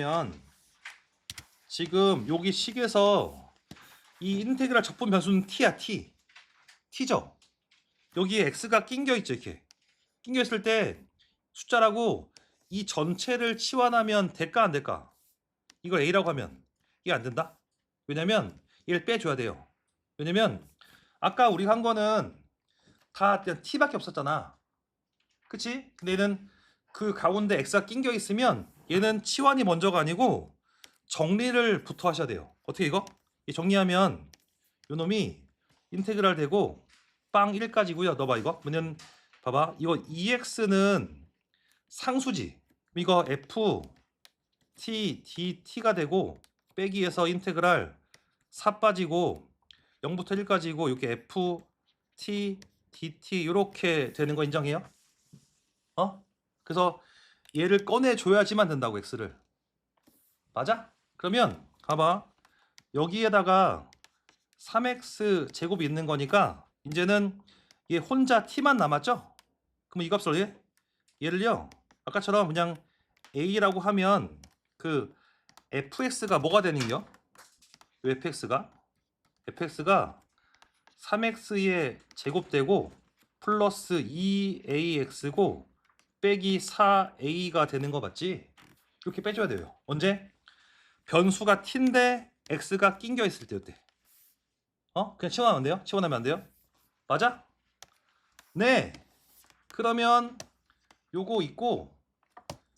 면 지금 여기 식에서 이 인테그랄 적분 변수는 t야 t. t죠? 여기에 x가 낑겨 있죠 이렇게. 낑겨 있을 때 숫자라고 이 전체를 치환하면 될까 안 될까? 이걸 a라고 하면 이게 안 된다? 왜냐면 얘를 빼줘야 돼요. 왜냐면 아까 우리가 한 거는 다 그냥 t밖에 없었잖아. 그치? 근데 얘는 그 가운데 x가 낑겨 있으면 얘는 치환이 먼저가 아니고 정리를 부터 하셔야 돼요. 어떻게 이거? 이 정리하면 요 놈이 인테그랄 되고 빵 1까지고요. 넣어봐 이거. 뭐냐면 봐봐. 이거 EX는 상수지. 이거 F T D T가 되고 빼기에서 인테그랄 4 빠지고 0부터 1까지고 이렇게 F T D T 이렇게 되는 거 인정해요? 어? 그래서 얘를 꺼내 줘야지만 된다고 x를. 맞아? 그러면 가봐. 여기에다가 3x 제곱이 있는 거니까 이제는 얘 혼자 t만 남았죠? 그럼 이 값을 얘 얘를요. 아까처럼 그냥 a라고 하면 그 fx가 뭐가 되는겨? fx가 fx가 3x의 제곱되고 플러스 2ax고 빼기 4a가 되는 거 맞지? 이렇게 빼줘야 돼요. 언제? 변수가 t인데 x가 낑겨 있을 때였대. 어? 그냥 치워나면 안 돼요? 치워나면 안 돼요? 맞아? 네. 그러면 요거 있고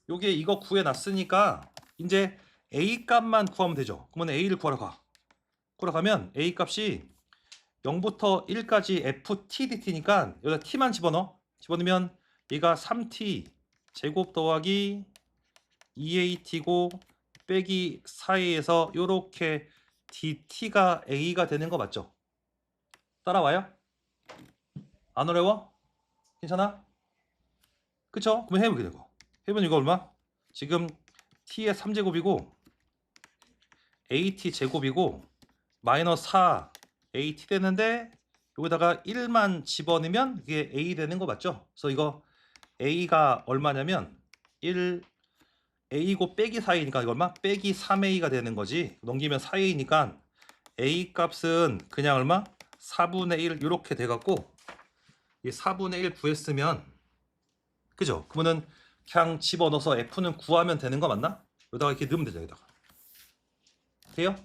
요게 이거 구해놨으니까 이제 a 값만 구하면 되죠. 그러면 a를 구하러 가. 구하러 가면 a 값이 0부터 1까지 ftdt니까 여기다 t만 집어넣어. 집어넣으면 얘가 3t 제곱 더하기 2at고 빼기 4a에서 요렇게 dt가 a가 되는 거 맞죠? 따라와요? 안 어려워? 괜찮아? 그쵸? 그럼 해보게 되고 해보면 이거 얼마? 지금 t의 3제곱이고 at 제곱이고 마이너스 4 at 되는데 여기다가 1만 집어넣으면 이게 a 되는 거 맞죠? 그래서 이거 a가 얼마냐면 1 a고 빼기 4이니까 이거 얼마? 빼기 3a가 되는 거지. 넘기면 4a니까 a 값은 그냥 얼마? 4분의 1 이렇게 돼 갖고 이 4분의 1 구했으면 그죠? 그러면은 그냥 집어넣어서 f는 구하면 되는 거 맞나? 여기다가 이렇게 넣으면 되죠, 여기다가. 돼요?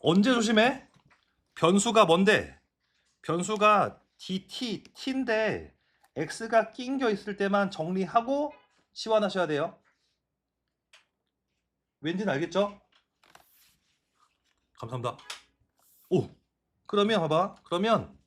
언제 조심해? 변수가 뭔데? 변수가 dt, t인데 x가 낑겨 있을 때만 정리하고 치환하셔야 돼요. 왠지는 알겠죠? 감사합니다. 오, 그러면 봐봐. 그러면